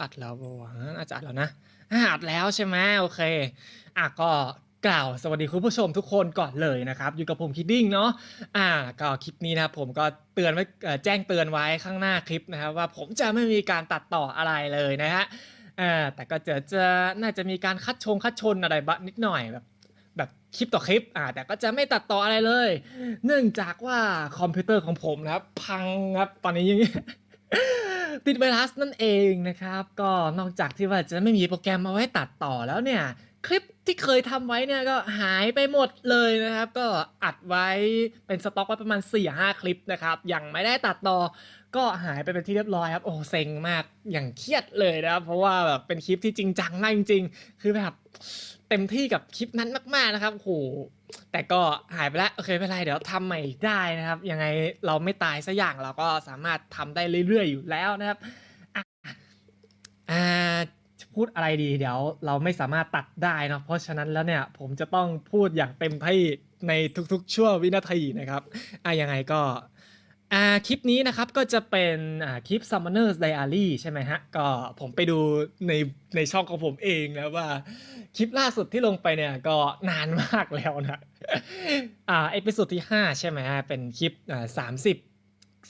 อัดแล้วปะวะอาจจะอัดแล้วนะอัดแล้วใช่ไหมโอเคอะก็กล่าวสวัสดีคุณผู้ชมทุกคนก่อนเลยนะครับ อยู่กับผมคิดดิ้งเนาะอ่าก็คลิปนี้นะครับผมก็เตือนไว้แจ้งเตือนไว้ข้างหน้าคลิปนะครับ ว่าผมจะไม่มีการตัดต่ออะไรเลยนะฮะอ่าแต่ก็จะจะน่าจะมีการคัดชงคัดชนอะไรบ้างนิดหน่อยแบบแบบคลิปต่อคลิปอ่าแต่ก็จะไม่ตัดต่ออะไรเลย เนื่องจากว่าคอมพิวเตอร์ของผมนะครับ พังครับตอนนี้ยัง ติดไวรัสนั่นเองนะครับ ก็นอกจากที่ว่าจะไม่มีโปรแกรมมาไว้ตัดต่อแล้วเนี่ย คลิปที่เคยทำไว้เนี่ยก็หายไปหมดเลยนะครับ ก็อัดไว้เป็นสต็อกไว้ประมาณ4ี่ห้าคลิปนะครับ ยังไม่ได้ตัดต่อ ก็หายไปเป็นที่เรียบร้อยครับ โอ้เซ็งมากอย่างเครียดเลยนะครับ เพราะว่าแบบเป็นคลิปที่จริงจังมากจริงๆ คือแบบ เต็มที่กับคลิปนั้นมากๆนะครับโอ้โหแต่ก็หายไปแล้วโอเคไม่เป็นไรเดี๋ยวทำใหม่ได้นะครับ ยังไงเราไม่ตายสัอย่างเราก็สามารถทำได้เรื่อยๆอยู่แล้วนะครับอะอ่าจะพูดอะไรดีเดี๋ยวเราไม่สามารถตัดได้เนะเพราะฉะนั้นแล้วเนี่ยผมจะต้องพูดอย่างเต็มที่ในทุกๆ ชั่ววินาทีนะครับอะยังไงก็ อ่าคลิปนี้นะครับก็จะเป็นอ่าคลิป Summoner's Diary ใช่ไหมฮะ ก็ผมไปดูในในช่องของผมเองนะว่าคลิปล่าสุดที่ลงไปเนี่ยก็นานมากแล้วนะอ่าเอพิโซดที่ 5 ใช่ไหมฮะ เป็นคลิปอ่าสามสิบ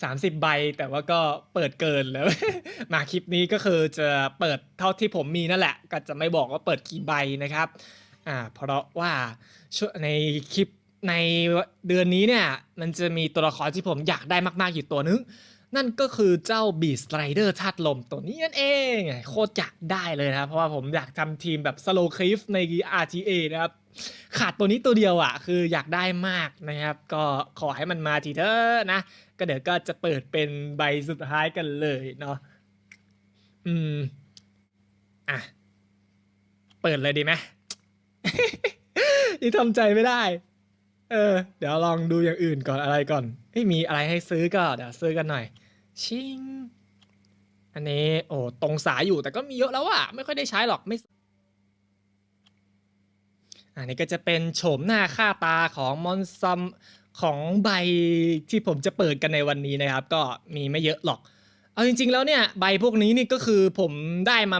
สามสิบใบแต่ว่าก็เปิดเกินแล้ว มาคลิปนี้ก็คือจะเปิดเท่าที่ผมมีนั่นแหละ ก็จะไม่บอกว่าเปิดกี่ใบนะครับอ่าเพราะว่าในคลิป ในเดือนนี้เนี่ย มันจะมีตัวละครที่ผมอยากได้มาก ๆ อยู่ตัวนึง นั่นก็คือเจ้าบีสไรเดอร์ธาตุลมตัวนี้นั่นเอง โคตรอยากได้เลยนะเพราะว่าผมอยากทำทีมแบบสโลคลิฟใน RTA นะครับ ขาดตัวนี้ตัวเดียวอะ คืออยากได้มากนะครับ ก็ขอให้มันมาทีเถอะนะ ก็เดี๋ยวก็จะเปิดเป็นใบสุดท้ายกันเลยเนาะอืม อะ เปิดเลยดีไหมนี่ทำใจไม่ได้ เออ เดี๋ยวลองดูอย่างอื่นก่อนอะไรก่อนไม่มีอะไรให้ซื้อก็เดี๋ยวซื้อกันหน่อย ชิง อันนี้โอ้ตรงสายอยู่แต่ก็มีเยอะแล้วอะไม่ค่อยได้ใช้หรอกไม่อันนี้ก็จะเป็นโฉมหน้าค่าตาของมอนซัมของใบที่ผมจะเปิดกันในวันนี้นะครับ ก็มีไม่เยอะหรอก เอาจริงๆแล้วเนี่ยใบพวกนี้นี่ก็คือผมได้มา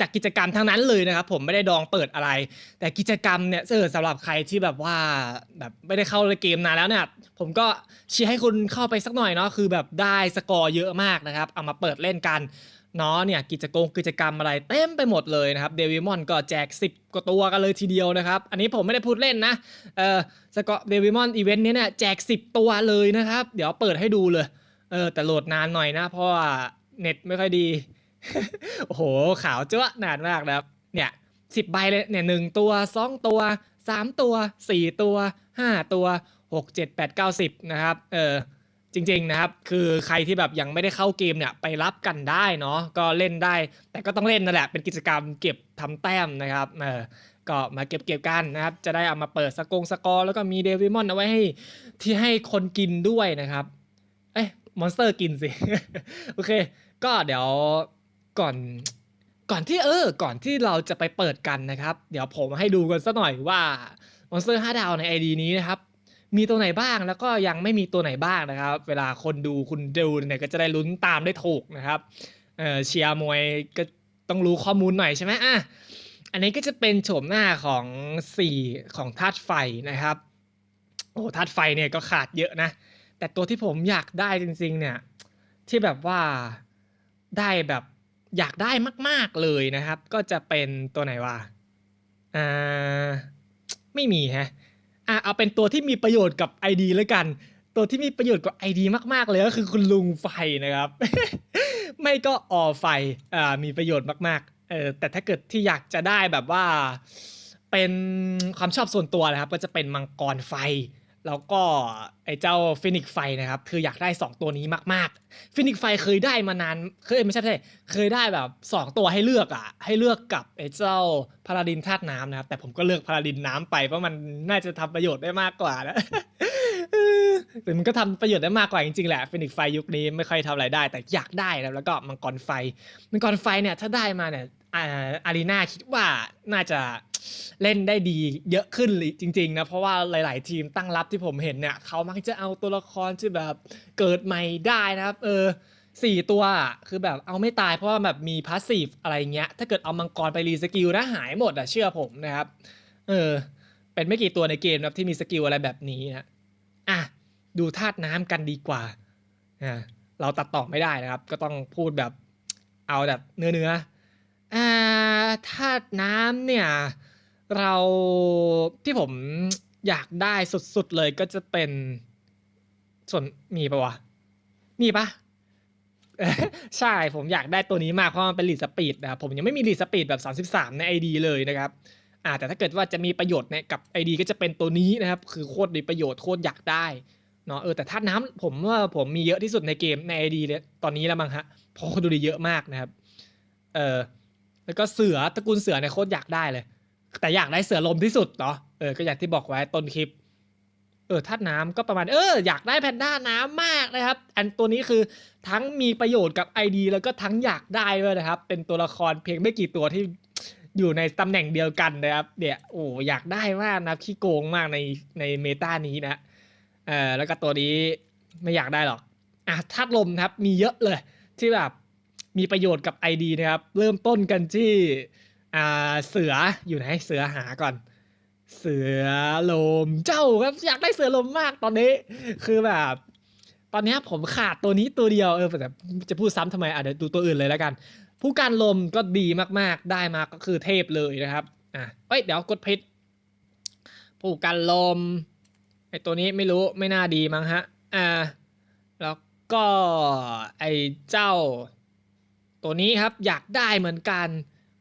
จากกิจกรรมทั้งนั้นเลยนะครับ ผมไม่ได้ดองเปิดอะไร แต่กิจกรรมเนี่ยเออสำหรับใครที่แบบว่าแบบไม่ได้เข้าเกมนานแล้วเนี่ย ผมก็เชียร์ให้คุณเข้าไปสักหน่อยเนาะคือแบบได้สกอร์เยอะมากนะครับ เอามาเปิดเล่นกันเนาะเนี่ยกิจกรรมกิจกรรมอะไรเต็มไปหมดเลยนะครับเดวิมอนก็แจก 10 กว่าตัวกันเลยทีเดียวนะครับ อันนี้ผมไม่ได้พูดเล่นนะเออสกอร์เดวิมอนอีเวนต์นี้เนี่ยแจก 10 ตัวเลยนะครับ เดี๋ยวเปิดให้ดูเลย เออ แต่โหลดนานหน่อยนะ เพราะว่าเน็ตไม่ค่อยดี โอ้โห ขาวจ้วะนานมากนะครับ เนี่ยสิบใบเลยเนี่ยหนึ่งตัวสองตัวสามตัวสี่ตัวห้าตัวหกเจ็ดแปดเก้าสิบนะครับ เออจริงๆนะครับ คือใครที่แบบยังไม่ได้เข้าเกมเนี่ยไปรับกันได้เนาะก็เล่นได้ แต่ก็ต้องเล่นนั่นแหละเป็นกิจกรรมเก็บทำแต้มนะครับเออก็มาเก็บเก็บกันนะครับ จะได้เอามาเปิดสกงสกอร์แล้วก็มีเดวิมอนเอาไว้ให้ที่ให้คนกินด้วยนะครับ มอนสเตอร์กินสิ โอเค ก็เดี๋ยวก่อนก่อนที่เออ ก่อนที่เราจะไปเปิดกันนะครับ เดี๋ยวผมให้ดูกันสักหน่อยว่ามอนสเตอร์5ดาวใน ID นี้นะครับ มีตัวไหนบ้างแล้วก็ยังไม่มีตัวไหนบ้างนะครับ เวลาคนดูคุณดูเนี่ยก็จะได้ลุ้นตามได้ถูกนะครับเออเชียร์มวยก็ต้องรู้ข้อมูลหน่อยใช่ไหมอะอันนี้ก็จะเป็นโฉมหน้าของ 4 ของธาตุไฟนะครับ โอ้ธาตุไฟเนี่ยก็ขาดเยอะนะ แต่ตัวที่ผมอยากได้จริง ๆ เนี่ย ที่แบบว่าได้แบบอยากได้มาก ๆเลยนะครับ ก็จะเป็นตัวไหนวะอ่าไม่มีฮะอะเอาเป็นตัวที่มีประโยชน์กับ ID แล้วกัน ตัวที่มีประโยชน์กับ ID มาก ๆ เลยก็คือคุณลุงไฟนะครับ ไม่ก็ออไฟอ่ามีประโยชน์มากๆเออแต่ถ้าเกิดที่อยากจะได้แบบว่า เป็นความชอบส่วนตัวนะครับ ก็จะเป็นมังกรไฟ แล้วก็ไอ้เจ้าฟินิกไฟนะครับ คืออยากได้ 2 ตัวนี้มากๆฟินิกไฟเคยได้มานานเคยไม่ใช่ไม่ใช่เคยได้แบบ 2 ตัวให้เลือกอะ ให้เลือกกับไอ้เจ้าพาราดินธาตุน้ำนะครับ แต่ผมก็เลือกพาราดินน้ำไปเพราะมันน่าจะทำประโยชน์ได้มากกว่านะแต่มันก็ทำประโยชน์ได้มากกว่าจริงๆแหละฟินิกไฟยุคนี้ไม่ค่อยทำอะไรได้ แต่อยากได้นะแล้วก็มังกรไฟ มังกรไฟเนี่ยถ้าได้มาเนี่ย อารีนาคิดว่าน่าจะเล่นได้ดีเยอะขึ้นจริง ๆ นะ เพราะว่าหลาย ๆ ทีมตั้งรับที่ผมเห็นเนี่ยเขามักจะเอาตัวละครที่แบบเกิดใหม่ได้นะครับ เออสี่ตัวคือแบบเอาไม่ตายเพราะว่าแบบมีพาสซีฟอะไรเงี้ย ถ้าเกิดเอามังกรไปรีสกิลนะหายหมดอะเชื่อผมนะครับ เออ เป็นไม่กี่ตัวในเกมนะครับที่มีสกิลอะไรแบบนี้นะอะดูธาตุน้ำกันดีกว่าอ่าเราตัดต่อไม่ได้นะครับ ก็ต้องพูดแบบเอาแบบเนื้อเนื้อ อ่าธาตุน้ำเนี่ย เราที่ผมอยากได้สุดๆเลยก็จะเป็น ส่วนมีปะวะ มีปะใช่ผมอยากได้ตัวนี้มากเพราะมันเป็นลีดสปีดนะครับผมยังไม่มีลีดสปีดแบบ 33 ใน ID เลยนะครับอ่าแต่ถ้าเกิดว่าจะมีประโยชน์เนี่ยกับ ID ก็จะเป็นตัวนี้นะครับ คือโคตรมีประโยชน์โคตรอยากได้เนาะเออแต่ธาตุน้ำผมว่าผมมีเยอะที่สุดในเกมใน ID เลยตอนนี้แล้วมั้งฮะเพราะคนดูดีเยอะมากนะครับ เออ แล้วก็เสือตระกูลเสือเนี่ยโคตรอยากได้เลย แต่อยากได้เสือลมที่สุดเนาะเออก็อย่างที่บอกไว้ต้นคลิป เออธาตุน้ำก็ประมาณ เอออยากได้แพนด้าน้ำมากนะครับ อันตัวนี้คือทั้งมีประโยชน์กับ ID แล้วก็ทั้งอยากได้ด้วยนะครับ เป็นตัวละครเพียงไม่กี่ตัวที่อยู่ในตำแหน่งเดียวกันนะครับเนี่ยโอ้อยากได้มากนะครับขี้โกงมากในในเมตานี้นะเออแล้วก็ตัวนี้ไม่อยากได้หรอกอะธาตุลมนะครับมีเยอะเลยที่แบบ มีประโยชน์กับ ID นะครับ เริ่มต้นกันที่อ่าเสืออยู่ไหนเสือหาก่อน เสือลมเจ้าครับอยากได้เสือลมมากตอนนี้ คือแบบ ตอนนี้ผมขาดตัวนี้ตัวเดียวเออแต่จะพูดซ้ำทำไมอะเดี๋ยวดูตัวอื่นเลยแล้วกัน ผู้การลมก็ดีมากๆได้มาก็คือเทพเลยนะครับอะเอ้ยเดี๋ยวกดพิษผู้การลมไอตัวนี้ไม่รู้ไม่น่าดีมั้งฮะอ่าแล้วก็ไอเจ้า ตัวนี้ครับอยากได้เหมือนกัน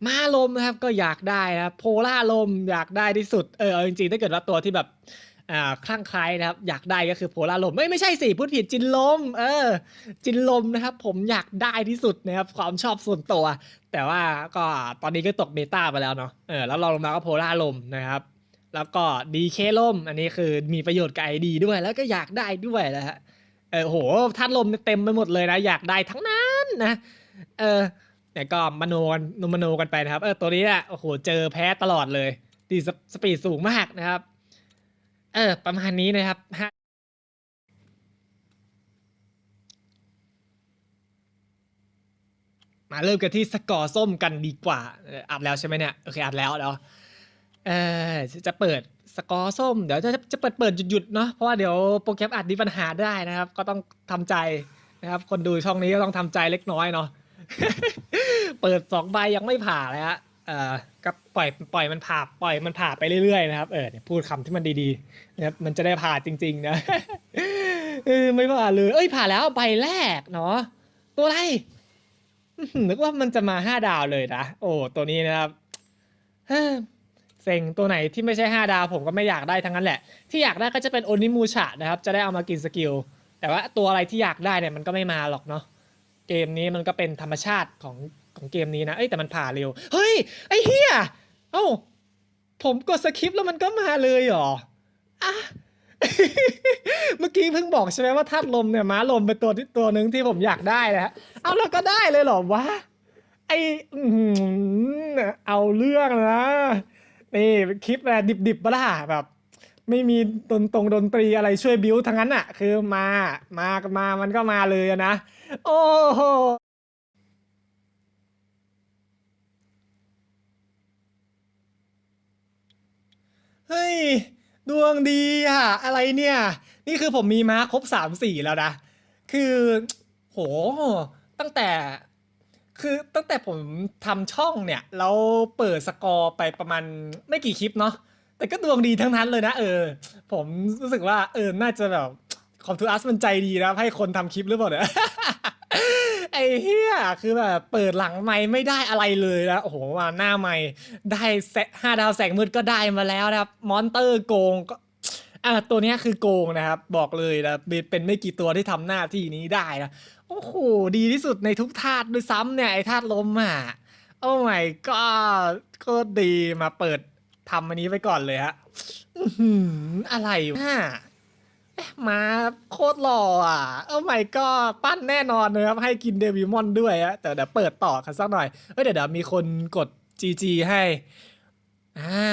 มาลมนะครับก็อยากได้นะครับโพล่าลมอยากได้ที่สุดเออเอาจริงๆถ้าเกิดว่าตัวที่แบบอ่าคลั่งไคล้นะครับ อยากได้ก็คือโพล่าลมไม่ไม่ใช่สิพูดผิดจินลม เออ จินลมนะครับ ผมอยากได้ที่สุดนะครับ ความชอบส่วนตัว แต่ว่าก็ตอนนี้ก็ตกเบต้าไปแล้วเนาะเออแล้วรองลงมาก็โพล่าลมนะครับ แล้วก็ดีเคลมอันนี้คือมีประโยชน์กับไอดีด้วย แล้วก็อยากได้ด้วยนะฮะเออโหธาตุลมเต็มไปหมดเลยนะ อยากได้ทั้งนั้นนะ เออเนี่ยก็มโนกันนมโนกันไปนะครับ เออตัวนี้เนี่ยโอ้โหเจอแพ้ตลอดเลย ดีสปีดสูงมากนะครับ เออ ประมาณนี้นะครับมาเริ่มกันที่สกอร์ส้มกันดีกว่าอัดแล้วใช่ไหมเนี่ยโอเคอัดแล้วเนาะเออจะเปิดสกอร์ส้ม เดี๋ยวจะจะเปิดเปิดหยุดหยุดๆเนาะเพราะว่าเดี๋ยวโปรแกรมอัดมีปัญหาได้นะครับ ก็ต้องทำใจนะครับ คนดูช่องนี้ก็ต้องทำใจเล็กน้อยเนาะ เปิดสองใบยังไม่ผ่าเลยฮะเอ่อก็ปล่อยปล่อยมันผ่าปล่อยมันผ่าไปเรื่อยๆนะครับเออเนี่ยพูดคำที่มันดีๆนะครับมันจะได้ผ่าจริง ๆ นะเออไม่ผ่าเลย เอ้ยผ่าแล้วใบแรกเนาะตัวอะไรนึกว่ามันจะมาห้าดาวเลยนะโอ้ตัวนี้นะครับเฮ้อเซ็งตัวไหนที่ไม่ใช่ห้าดาวผมก็ไม่อยากได้ทั้งนั้นแหละ ที่อยากได้ก็จะเป็นโอนิมูชะนะครับ จะได้เอามากินสกิล แต่ว่าตัวอะไรที่อยากได้เนี่ยมันก็ไม่มาหรอกเนาะ เกมนี้มันก็เป็นธรรมชาติของของเกมนี้นะเอ้ยแต่มันผ่าเร็ว เฮ้ย ไอ้เฮียเอ้า ผมกดสคริปต์แล้วมันก็มาเลยเหรออะเมื่อกี้เพิ่งบอกใช่ไหมว่าธาตุลมเนี่ยม้าลมเป็นตัวที่ตัวหนึ่งที่ผมอยากได้นะฮะเอาแล้วก็ได้เลยเหรอวะไออื้อหือเอาเรื่องนะนี่คลิปแบบดิบๆปะล่ะแบบ ไม่มีดนตรงดนตรีอะไรช่วยบิวทั้งนั้นอะคือมามามามันก็มาเลยนะ โอ้โหเฮ้ย ดวงดีอะอะไรเนี่ย นี่คือผมมีม้าครบสามสี่แล้วนะ คือโหตั้งแต่คือตั้งแต่ผมทำช่องเนี่ยแล้วเปิดสกอร์ไปประมาณไม่กี่คลิปเนาะแต่ก็ดวงดีทั้งนั้นเลยนะ เออ ผมรู้สึกว่าเออน่าจะแบบ คอมทูอัสมันใจดีนะให้คนทำคลิปหรือเปล่าเนี่ย ไอ้เฮียคือแบบเปิดหลังไม้ไม่ได้อะไรเลยนะโอ้โหมาหน้าไม้ได้แสห้าดาวแสงมืดก็ได้มาแล้วนะครับ มอนเตอร์โกงก็อะตัวเนี้ยคือโกงนะครับ บอกเลยนะเป็นเป็นไม่กี่ตัวที่ทำหน้าที่นี้ได้นะโอ้โหดีที่สุดในทุกธาตุด้วยซ้ำเนี่ย ไอ้ธาตุลมอะโอ้ my god ก็ดีมาเปิดทำอันนี้ไปก่อนเลยฮะอื้อหืออะไรวะเอ๊ะ มาโคตรหล่ออะโอ้ my god ปั้นแน่นอนนะครับ ให้กินเดวิมอนด้วยฮะแต่เดี๋ยวเปิดต่อกันสักหน่อยเฮ้ยเดี๋ยวเดี๋ยวมีคนกด GG ให้อ่า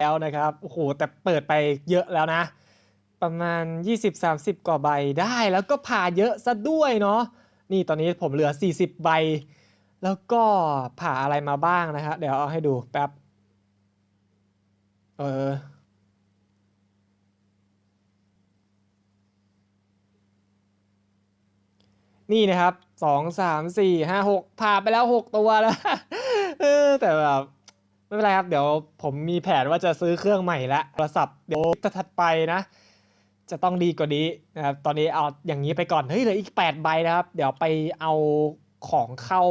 แล้วนะครับ โอ้โห แต่เปิดไปเยอะแล้วนะ ประมาณ 20-30 กว่าใบได้แล้วก็ผ่าเยอะซะด้วยเนาะนี่ตอนนี้ผมเหลือ 40 ใบ แล้วก็ผ่าอะไรมาบ้างนะฮะเดี๋ยวเอาให้ดูแป๊บ เออ นี่นะครับสองสามสี่ห้าหกผ่าไปแล้วหกตัวแล้วแต่แบบไม่เป็นไรครับ เดี๋ยวผมมีแผนว่าจะซื้อเครื่องใหม่ละโทรศัพท์เดี๋ยวถัดไปนะ จะต้องดีกว่านี้นะครับตอนนี้เอาอย่างนี้ไปก่อนเฮ้ยเหลืออีกแปดใบนะครับ เดี๋ยวไปเอาของเข้า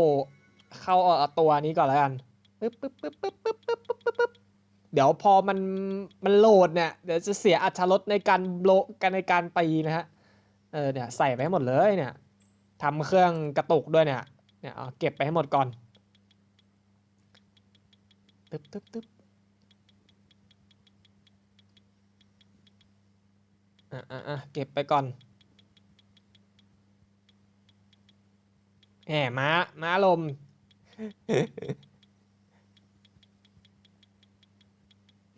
เข้าตัวนี้ก่อนแล้วกันปึ๊บปึ๊บปึ๊บปึ๊บปึ๊บปึ๊บปึ๊บปึ๊บปึ๊บเดี๋ยวพอมันมันโหลดเนี่ยเดี๋ยวจะเสียอัตรถรสในการโลกันในการตีนะฮะเออเนี่ยใส่ไปหมดเลยเนี่ย ทำเครื่องกระตุกด้วยเนี่ย เนี่ยเอาเก็บไปให้หมดก่อน ตึ๊บตึ๊บตึ๊บอะอะอะเก็บไปก่อนแหมม้า ม้าลม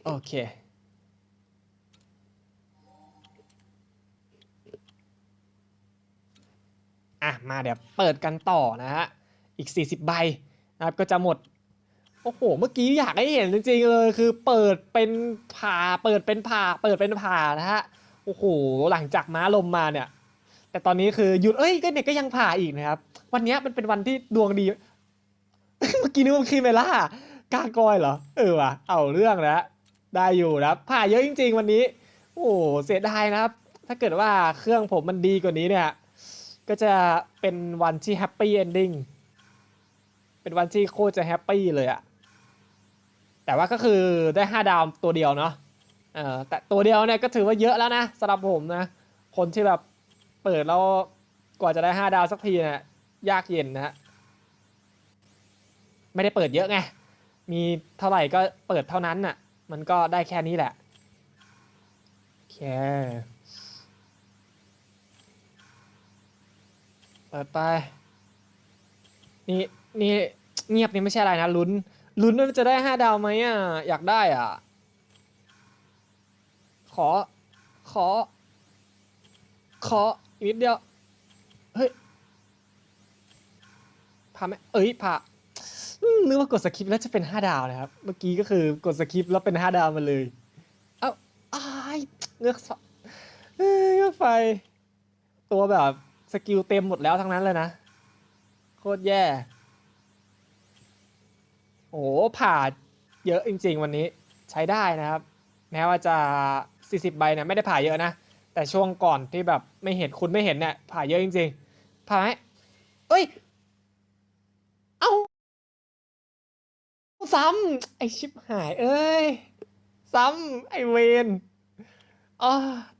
โอเค มาเดี๋ยวเปิดกันต่อนะฮะ อีก 40 ใบนะครับก็จะหมด โอ้โห เมื่อกี้อยากให้เห็นจริงๆเลยคือเปิดเป็นผ่า เปิดเป็นผ่า เปิดเป็นผ่านะฮะ โอ้โห หลังจากม้าลมมาเนี่ย แต่ตอนนี้คือหยุด เอ้ย ก็เนี่ยก็ยังผ่าอีกนะครับ วันนี้มันเป็นวันที่ดวงดี เมื่อกี้นึกว่าคีเมล่าก้ากอยเหรอ เออว่ะ เอาเรื่องแล้วได้อยู่นะผ่าเยอะจริง ๆ วันนี้ โอ้โหเสียดายนะครับ ถ้าเกิดว่าเครื่องผมมันดีกว่านี้เนี่ย ก็จะเป็นวันที่แฮปปี้เอนดิ้งเป็นวันที่โคตรจะแฮปปี้เลยอะแต่ว่าก็คือได้ห้าดาวตัวเดียวเนาะเออแต่ตัวเดียวเนี่ยก็ถือว่าเยอะแล้วนะสำหรับผมนะ คนที่แบบเปิดแล้วกว่าจะได้ห้าดาวสักทีเนี่ยยากเย็นนะฮะไม่ได้เปิดเยอะไง มีเท่าไหร่ก็เปิดเท่านั้นน่ะ มันก็ได้แค่นี้แหละโอเค เปิดไป นี่นี่เงียบนี่ไม่ใช่อะไรนะลุ้น ลุ้นว่าจะได้ห้าดาวไหมอะ อยากได้อะ ขอ ขอ ขออีกนิดเดียว เฮ้ยผ่าไหมเอ้ยผ่านึกว่ากดสคริปต์แล้วจะเป็นห้าดาวนะครับ เมื่อกี้ก็คือกดสคริปต์แล้วเป็นห้าดาวมาเลย เอ้าอ้ายเงือกสอเงือกไฟ ตัวแบบ สกิลเต็มหมดแล้วทั้งนั้นเลยนะ โคตรแย่ โอ้โหผ่าเยอะจริง ๆ วันนี้ใช้ได้นะครับ แม้ว่าจะ 40 ใบเนี่ยไม่ได้ผ่าเยอะนะ แต่ช่วงก่อนที่แบบไม่เห็นคุณไม่เห็นเนี่ยผ่าเยอะจริง ๆ ผ่าไหมเอ้ย เอ้า ซ้ำไอชิบหาย เอ้ย ซ้ำไอเวนอ๋อ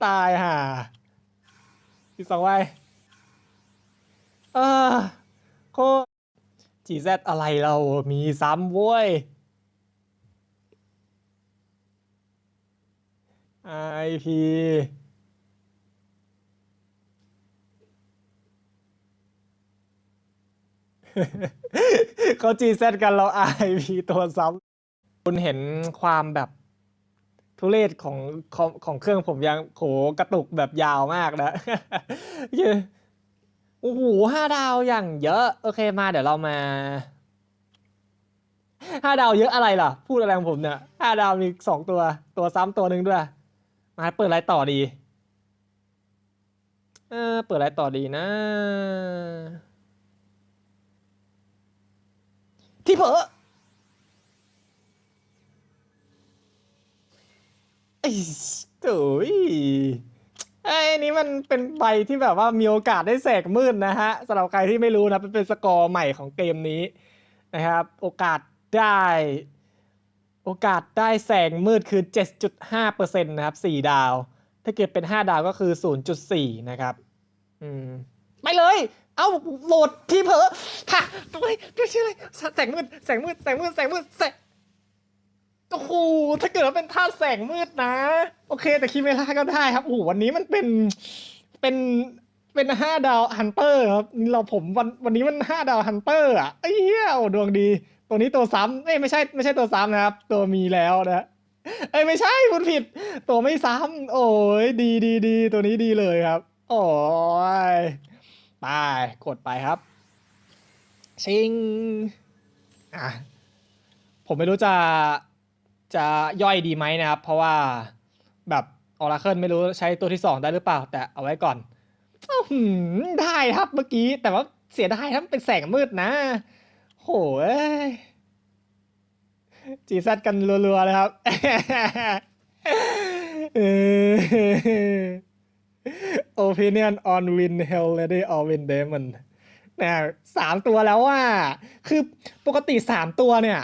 ตายห่าอีกสองใบ เออโคตร GZ อะไรเรามีซ้ำเว้ย IP เขา GZ กันเรา IP ตัวซ้ำคุณเห็นความแบบทุเรศของของของเครื่องผมยังโหกระตุกแบบยาวมากนะ โอ้โหห้าดาวอย่างเยอะ โอเคมาเดี๋ยวเรามาห้าดาวเยอะอะไรล่ะ พูดอะไรของผมเนี่ยห้าดาวมีสองตัวตัวซ้ำตัวหนึ่งด้วย มาเปิดอะไรต่อดี เออเปิดอะไรต่อดีนะ ที่เผลอไอ้โถ่ย ไอ้นี่มันเป็นใบที่แบบว่ามีโอกาสได้แสกมืดนะฮะสำหรับใครที่ไม่รู้นะเป็นสกอร์ใหม่ของเกมนี้นะครับ โอกาสได้ โอกาสได้แสงมืดคือ 7.5%นะครับ 4 ดาว ถ้าเกิดเป็น 5 ดาวก็คือ 0.4 นะครับ อืมไปเลย เอาโหลดที่เผลอผ่าไปไม่ใช่อะไรแสงมืดแสงมืดแสงมืดแสงมืดแสง โอ้โหถ้าเกิดว่าเป็นท่าแสงมืดนะ โอเค แต่คิเมล่าก็ได้ครับโอ้โหวันนี้มันเป็นเป็นเป็นห้าดาวฮันเตอร์ครับนี่เราผมวันวันนี้มันห้าดาวฮันเตอร์อะไอ้เหี้ยดวงดี ตัวนี้ตัวซ้ำเอ้ยไม่ใช่ไม่ใช่ตัวซ้ำนะครับ ตัวมีแล้วนะเอ้ยไม่ใช่คุณผิด ตัวไม่ซ้ำโอ้ยดีดีดีตัวนี้ดีเลยครับ โอ้ยไปกดไปครับชิงอะผมไม่รู้จะ จะย่อยดีไหมนะครับ เพราะว่าแบบออราเคิลไม่รู้ใช้ตัวที่สองได้หรือเปล่า แต่เอาไว้ก่อนอได้ครับเมื่อกี้ แต่ว่าเสียดายถ้ามันเป็นแสงมืดนะ โหจีซัดกันรัวๆเลยครับเออ opinion on win hell lady or win demon นะสามตัวแล้วว่า คือปกติสามตัวเนี่ย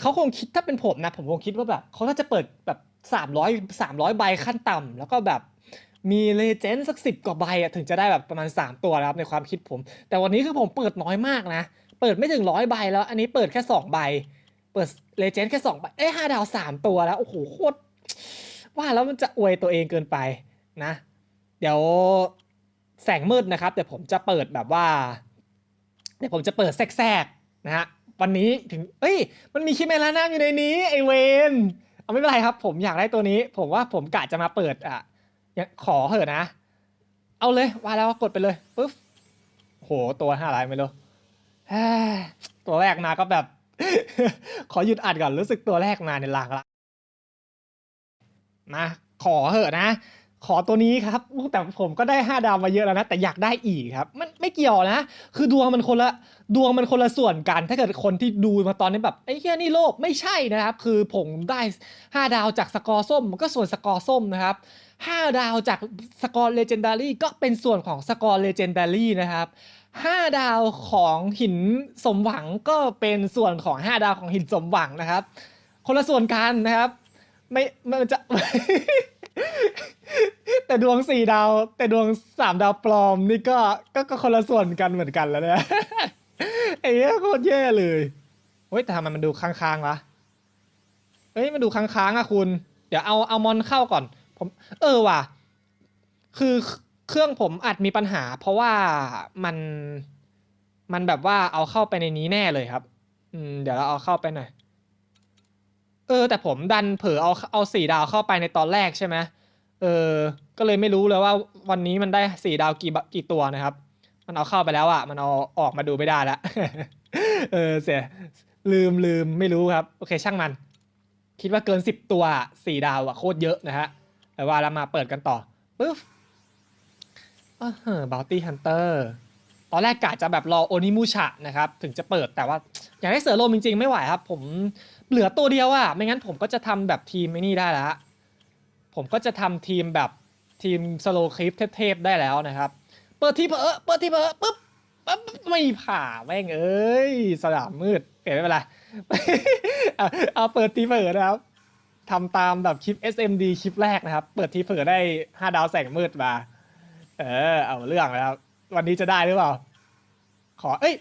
เขาคงคิดถ้าเป็นผมนะ ผมคงคิดว่าแบบเขาน่าจะเปิดแบบสามร้อยสามร้อยใบขั้นต่ำแล้วก็แบบมีเลเจนด์สักสิบกว่าใบอะถึงจะได้แบบประมาณสามตัวนะครับในความคิดผม แต่วันนี้คือผมเปิดน้อยมากนะ เปิดไม่ถึงร้อยใบแล้ว อันนี้เปิดแค่สองใบ เปิดเลเจนด์แค่สองใบเอ้ห้าดาวสามตัวแล้ว โอ้โหโคตรว่าแล้วมันจะอวยตัวเองเกินไปนะ เดี๋ยวแสงมืดนะครับเดี๋ยวผมจะเปิดแบบว่า เดี๋ยวผมจะเปิดแทรกๆนะฮะ วันนี้ถึง เอ้ย มันมีคิเมลานาอยู่ในนี้ไอเวนเอาไม่เป็นไรครับ ผมอยากได้ตัวนี้ ผมว่าผมกะจะมาเปิดอะขอเหอะนะ เอาเลยว่าแล้วกดไปเลยปุ๊บโหตัวห้าอะไรไม่รู้เฮ้ยตัวแรกมาก็แบบ ขอหยุดอัดก่อนรู้สึกตัวแรกมาในยลางละมาขอเหอะนะ ขอตัวนี้ครับแต่ผมก็ได้ห้าดาวมาเยอะแล้วนะ แต่อยากได้อีกครับ มันไม่เกี่ยวนะ คือดวงมันคนละดวงมันคนละส่วนกัน ถ้าเกิดคนที่ดูมาตอนนี้แบบไอ้เหี้ยนี่โลภไม่ใช่นะครับ คือผมได้ห้าดาวจากสกอร์ส้มมันก็ส่วนสกอร์ส้มนะครับห้าดาวจากสกอร์เลเจนดารี่ก็เป็นส่วนของสกอร์เลเจนดารี่นะครับห้าดาวของหินสมหวังก็เป็นส่วนของห้าดาวของหินสมหวังนะครับ คนละส่วนกันนะครับ ไม่มันจะ แต่ดวงสี่ดาว แต่ดวงสามดาวปลอมนี่ก็ก็ก็คนละส่วนกันเหมือนกันแล้วเนี่ยไอ้เหี้ยโคตรแย่เลยเฮ้ยแต่ทำไมมันดูค้างๆวะเฮ้ยมันดูค้างๆอะคุณ เดี๋ยวเอาเอามอนเข้าก่อน ผม เออว่ะ คือเครื่องผมอาจมีปัญหา เพราะว่ามันมันแบบว่าเอาเข้าไปในนี้แน่เลยครับ อืมเดี๋ยวเราเอาเข้าไปหน่อย ออแต่ผมดันเผลอเอาเอาสี่ดาวเข้าไปในตอนแรกใช่ไหมเออ ก็เลยไม่รู้เลยว่าวันนี้มันได้สี่ดาวกี่กี่ตัวนะครับ มันเอาเข้าไปแล้วอะ่ะ มันเอาออกมาดูไม่ได้ล้วเออเสียลืมลืมไม่รู้ครับ โอเคช่างมัน คิดว่าเกินสิบตัวสี่ดาวอะโคตรเยอะนะฮะแต่ว่าเรามาเปิดกันต่อปึ๊บเออบาวตี้ฮันเตอร์ตอนแรกกะจะแบบรอโอนิมูชะนะครับ ถึงจะเปิดแต่ว่าอยากได้เสือโลมจริงๆ ไม่ไหวครับ ผม เหลือตัวเดียวอะไม่งั้นผมก็จะทำแบบทีมไม่นี่ได้แล้วผมก็จะทำทีมแบบทีมสโลคลิปเทพๆได้แล้วนะครับ เปิดที่เพอเปิดที่เพอปุ๊บปั๊บไม่ผ่าแม่งเอ้ยสนามมืดเปลี่ยนไม่เป็นไรเอาเปิดทีเพอนะครับทำตามแบบคลิป SMD คลิปแรกนะครับ เปิดทีเพอได้ห้าดาวแสงมืดมา เออ เอาเรื่องแล้ววันนี้จะได้หรือเปล่า ขอ เอ้ย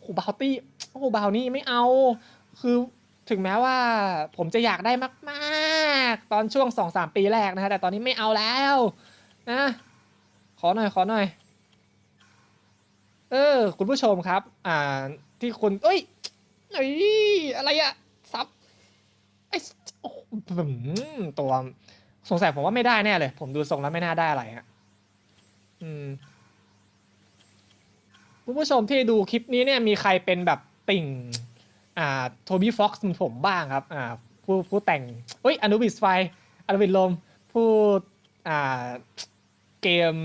โหบาวตี้โอ้โหบาวนี่ไม่เอา คือ ถึงแม้ว่าผมจะอยากได้มากๆ ตอนช่วงสองสามปีแรกนะฮะแต่ตอนนี้ไม่เอาแล้วนะ ขอหน่อยขอหน่อย เออ คุณผู้ชมครับ อ่า ที่คุณเอ้ยเอ้ยอะไรอะซับไอ้โอ้โหตัวสงสัยผมว่าไม่ได้แน่เลย ผมดูทรงแล้วไม่น่าได้อะไรฮะอืมคุณผู้ชมที่ดูคลิปนี้เนี่ยมีใครเป็นแบบติ่ง อ่าโทบี้ฟ็อกซ์ผมบ้างครับอ่าผู้ผู้แต่งเฮ้ยอนุบิสไฟอนุบิสลมผู้อ่าเกม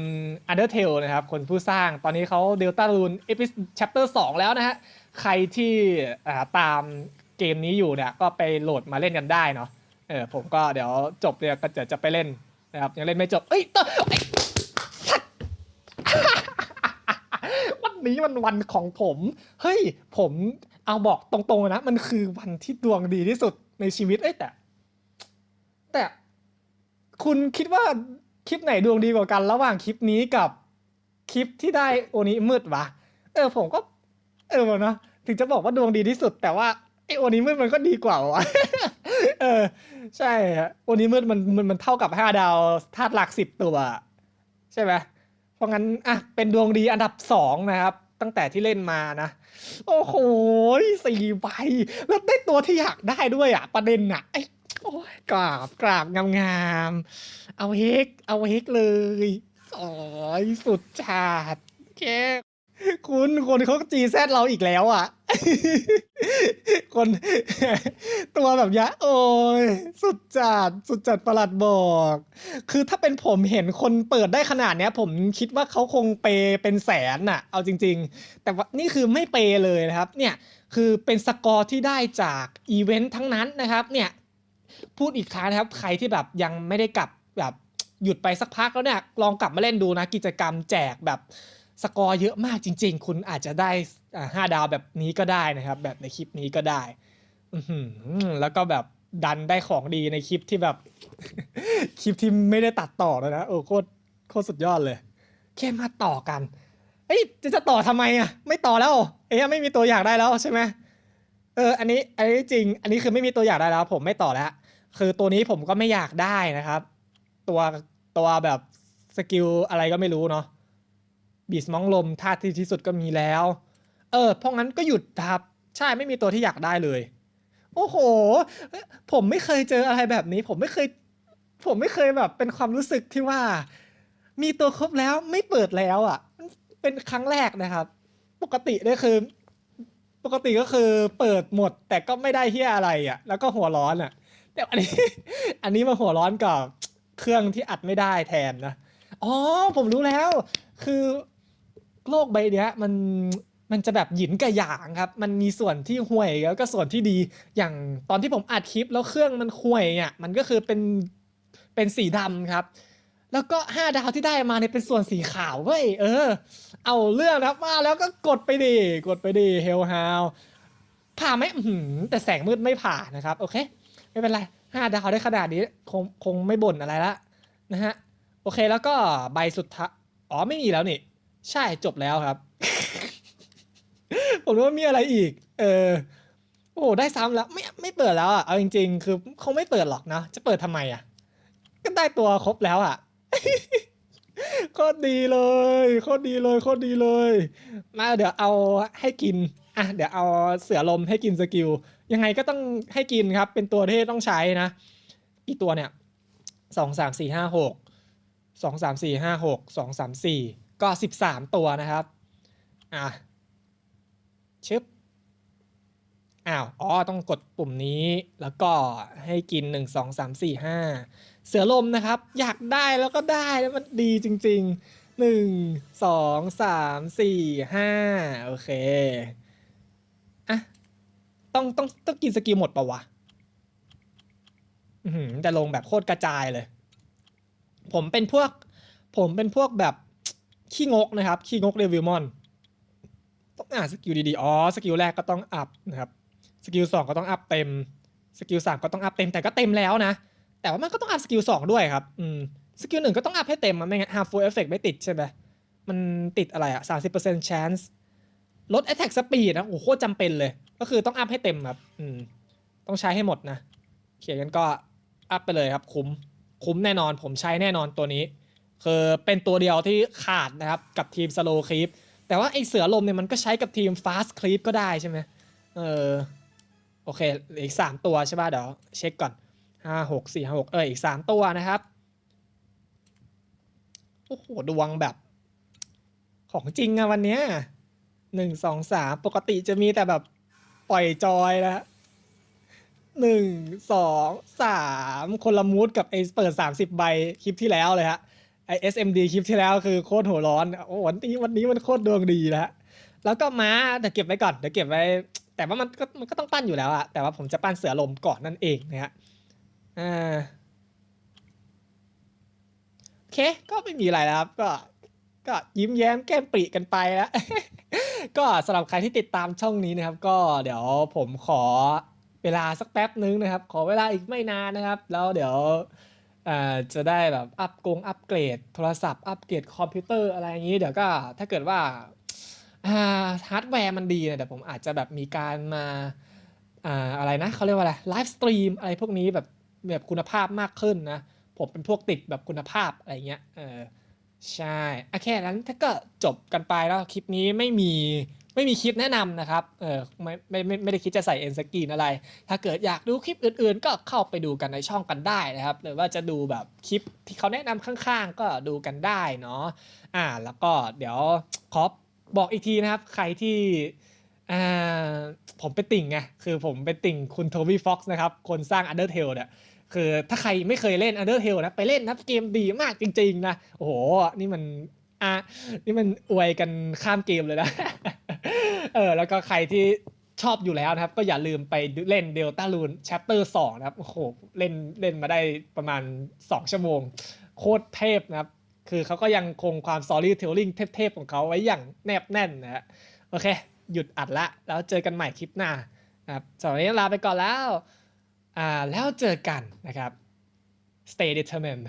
Undertale นะครับ คนผู้สร้างตอนนี้เขาเดลต้ารูนเอพิสชัปเตอร์สองแล้วนะฮะ ใครที่ตามเกมนี้อยู่เนี่ย ก็ไปโหลดมาเล่นกันได้เนาะเออผมก็เดี๋ยวจบเนี่ยก็จะจะไปเล่นนะครับ ยังเล่นไม่จบ เอ้ยต่อเอ้ยสัตว์ วั นี้มันวันของผม เฮ้ย ผมเอาบอกตรงๆนะ มันคือวันที่ดวงดีที่สุดในชีวิต เอ้ยแต่ แต่คุณคิดว่าคลิปไหนดวงดีกว่ากัน ระหว่างคลิปนี้กับคลิปที่ได้โอนี้มืดวะ เออผมก็ เออเนาะถึงจะบอกว่าดวงดีที่สุด แต่ว่าไอโอนี้มืดมันก็ดีกว่าวะเออ ใช่ฮะโอนี้มืดมันมันมันเท่ากับห้าดาวธาตุหลักสิบตัวใช่ไหม เพราะงั้นอะเป็นดวงดีอันดับสองนะครับ ตั้งแต่ที่เล่นมานะ โอ้โหสี่ใบแล้วได้ตัวที่อยากได้ด้วยอะ ประเด็นอะไอ้โอ้ยกราบกราบงามๆเอาเฮกเอาเฮกเลยโอ้ยสุดจัดเค คุณคนเขาจีแซดเราอีกแล้วอะ คน ตัวแบบยะ โอ้ย สุดจัด สุดจัดประหลัดบอก คือถ้าเป็นผมเห็นคนเปิดได้ขนาดเนี้ย ผมคิดว่าเขาคงเปย์เป็นแสนน่ะ เอาจริง ๆ แต่ว่านี่คือไม่เปย์เลยนะครับ เนี่ย คือเป็นสกอร์ที่ได้จากอีเวนต์ทั้งนั้นนะครับ เนี่ย พูดอีกครั้งนะครับ ใครที่แบบยังไม่ได้กลับแบบหยุดไปสักพักแล้วเนี่ย ลองกลับมาเล่นดูนะ กิจกรรมแจกแบบ สกอร์เยอะมากจริง ๆ คุณอาจจะได้ห้าดาวแบบนี้ก็ได้นะครับ แบบในคลิปนี้ก็ได้อแล้วก็แบบดันได้ของดีในคลิปที่แบบ คลิปที่ไม่ได้ตัดต่อแล้วนะโอ้โคตรโคตรสุดยอดเลยแค่มาต่อกันเอ้ยจะจะต่อทำไมอะ ไม่ต่อแล้วเอ้ยไม่มีตัวอยากได้แล้วใช่ไหมเออ อันนี้อันนี้จริง อันนี้คือไม่มีตัวอยากได้แล้ว ผมไม่ต่อแล้ว คือตัวนี้ผมก็ไม่อยากได้นะครับ ตัวตัวแบบสกิลอะไรก็ไม่รู้เนาะ บีสมองลมท่าที่ที่สุดก็มีแล้ว เออ เพราะงั้นก็หยุดครับ ใช่ไม่มีตัวที่อยากได้เลย โอ้โห ผมไม่เคยเจออะไรแบบนี้ ผมไม่เคย ผมไม่เคยแบบ เป็นความรู้สึกที่ว่า มีตัวครบแล้วไม่เปิดแล้วอะ เป็นครั้งแรกนะครับ ปกติเนี่ยคือ ปกติก็คือเปิดหมด แต่ก็ไม่ได้เฮียอะไรอะ แล้วก็หัวร้อนอะ แต่อันนี้ อันนี้มาหัวร้อนกับเครื่องที่อัดไม่ได้แทนนะ อ๋อ ผมรู้แล้ว คือ โลกใบเนี้ยมันมันจะแบบหยินกับหยางครับ มันมีส่วนที่ห่วยแล้วก็ส่วนที่ดี อย่างตอนที่ผมอัดคลิปแล้วเครื่องมันห่วยอะมันก็คือเป็นเป็นสีดำครับ แล้วก็ห้าดาวที่ได้มาเนี่ยเป็นส่วนสีขาวเว้ย เออ เอาเรื่องนะครับมาแล้วก็กดไปดิกดไปดิเฮลฮาวผ่าไหมอื้อหือแต่แสงมืดไม่ผ่านะครับ โอเค ไม่เป็นไรห้าดาวได้ขนาดนี้คงคงไม่บ่นอะไรละนะฮะ โอเคแล้วก็ใบสุดท้าย อ๋อไม่มีแล้วนี่ ใช่จบแล้วครับ ผมว่ามีอะไรอีก เออ โอ้ได้ซ้ำแล้วไม่ไม่เปิดแล้วอะเอาจริง ๆ คือคงไม่เปิดหรอกนะจะเปิดทำไมอะ ก็ได้ตัวครบแล้วอะโคตรดีเลยโคตรดีเลยโคตรดีเลย มาเดี๋ยวเอาให้กินอะเดี๋ยวเอาเสือลมให้กินสกิลยังไงก็ต้องให้กินครับ เป็นตัวที่ต้องใช้นะอีตัวเนี่ยสองสามสี่ห้าหกสองสามสี่ห้าหกสองสามสี่ ก็สิบสามตัวนะครับ อะชึบอ้าว อ๋อ ต้องกดปุ่มนี้ แล้วก็ให้กินหนึ่งสองสามสี่ห้า เสือลมนะครับ อยากได้แล้วก็ได้แล้วมันดีจริงๆหนึ่งสองสามสี่ห้าโอเค อะ ต้องต้องต้องกินสกิลหมดปะวะอือหือแต่ลงแบบโคตรกระจายเลย ผมเป็นพวก ผมเป็นพวกแบบ ขี้งกนะครับ ขี้งกเดวิลมอน ต้องอ่านสกิลดีๆ อ๋อ สกิลแรกก็ต้องอัพนะครับ สกิลสองก็ต้องอัพเต็ม สกิลสามก็ต้องอัพเต็ม แต่ก็เต็มแล้วนะ แต่ว่ามันก็ต้องอัพสกิลสองด้วยครับ อืม สกิลหนึ่งก็ต้องอัพให้เต็มมันไม่งั้น half full effect ไม่ติดใช่ไหมมันติดอะไรอะสามสิบเปอร์เซ็นต์ chance ลด attack speed นะ โอ้โหโคตรจำเป็นเลย ก็คือต้องอัพให้เต็มครับ อืม ต้องใช้ให้หมดนะ เขียนกันก็อัพไปเลยครับ คุ้ม คุ้มแน่นอน ผมใช้แน่นอนตัวนี้ คือเป็นตัวเดียวที่ขาดนะครับกับทีม slow creep แต่ว่าไอเสือลมเนี่ยมันก็ใช้กับทีม fast creep ก็ได้ใช่ไหมเออโอเคออีกสามตัวใช่ป่ะเดี๋ยวเช็คก่อนห้าหกสี่ห้าหกเอออีกสามตัวนะครับโอ้โหดวงแบบ ของจริงอะวันเนี้ยหนึ่งสองสามปกติจะมีแต่แบบปล่อยจอยนะหนึ่งสองสามคนละมูดกับไอ้เปิดสามสิบใบคลิปที่แล้วเลยฮะ ไอ SMD คลิปที่แล้วคือโคตรหัวร้อนโอ้วันนี้วันนี้มันโคตรดวงดีแล้วแล้วก็ม้าแต่เก็บไว้ก่อนเดี๋ยวเก็บไว้ แต่ว่ามันก็มันก็ต้องปั้นอยู่แล้วอะแต่ว่าผมจะปั้นเสือลมก่อนนั่นเองนะฮะอ่าโอเคก็ไม่มีอะไรแล้วครับก็ก็ยิ้มแย้มแก้มปริกันไปแล้วก็สำหรับใครที่ติดตามช่องนี้นะครับ ก็เดี๋ยวผมขอเวลาสักแป๊บนึงนะครับ ขอเวลาอีกไม่นานนะครับ แล้วเดี๋ยว อ่าจะได้แบบอัปกงอัปเกรด โทรศัพท์อัปเกรดคอมพิวเตอร์อะไรอย่างนี้ เดี๋ยวก็ถ้าเกิดว่าอ่าฮาร์ดแวร์มันดีเนี่ยเดี๋ยวผมอาจจะแบบมีการมาอ่าอะไรนะเขาเรียกว่าอะไรไลฟ์สตรีมอะไรพวกนี้แบบแบบคุณภาพมากขึ้นนะ ผมเป็นพวกติดแบบคุณภาพอะไรเงี้ยเออใช่อะแค่นั้นถ้าก็จบกันไปแล้วคลิปนี้ไม่มี ไม่มีคลิปแนะนำนะครับ เออไม่ไม่ไม่ไม่ได้คิดจะใส่เอ็นสกีนอะไร ถ้าเกิดอยากดูคลิปอื่นๆ ก็เข้าไปดูกันในช่องกันได้นะครับ หรือว่าจะดูแบบคลิปที่เขาแนะนำข้างๆ ก็ดูกันได้เนาะ อ่า แล้วก็เดี๋ยวขอบอกอีกทีนะครับ ใครที่อ่าผมไปติ่งไง คือผมไปติ่งคุณโทบี้ฟ็อกซ์นะครับ คนสร้าง Undertale เนี่ยคือถ้าใครไม่เคยเล่น Undertale นะ ไปเล่นนะเกมดีมากจริงๆนะ โอ้โห นี่มัน อะนี่มันอวยกันข้ามเกมเลยนะ เออ แล้วก็ใครที่ชอบอยู่แล้วนะครับ ก็อย่าลืมไปเล่น Delta Rune Chapter 2 นะครับ โอ้โห เล่นเล่นมาได้ประมาณ 2 ชั่วโมง โคตรเทพนะครับ คือเขาก็ยังคงความ storytelling เทพๆ ของเขาไว้อย่างแนบแน่นนะฮะโอเค หยุดอัดละ แล้วเจอกันใหม่คลิปหน้านะครับสำหรับวันนี้ลาไปก่อนแล้ว อ่า แล้วเจอกันนะครับ stay determined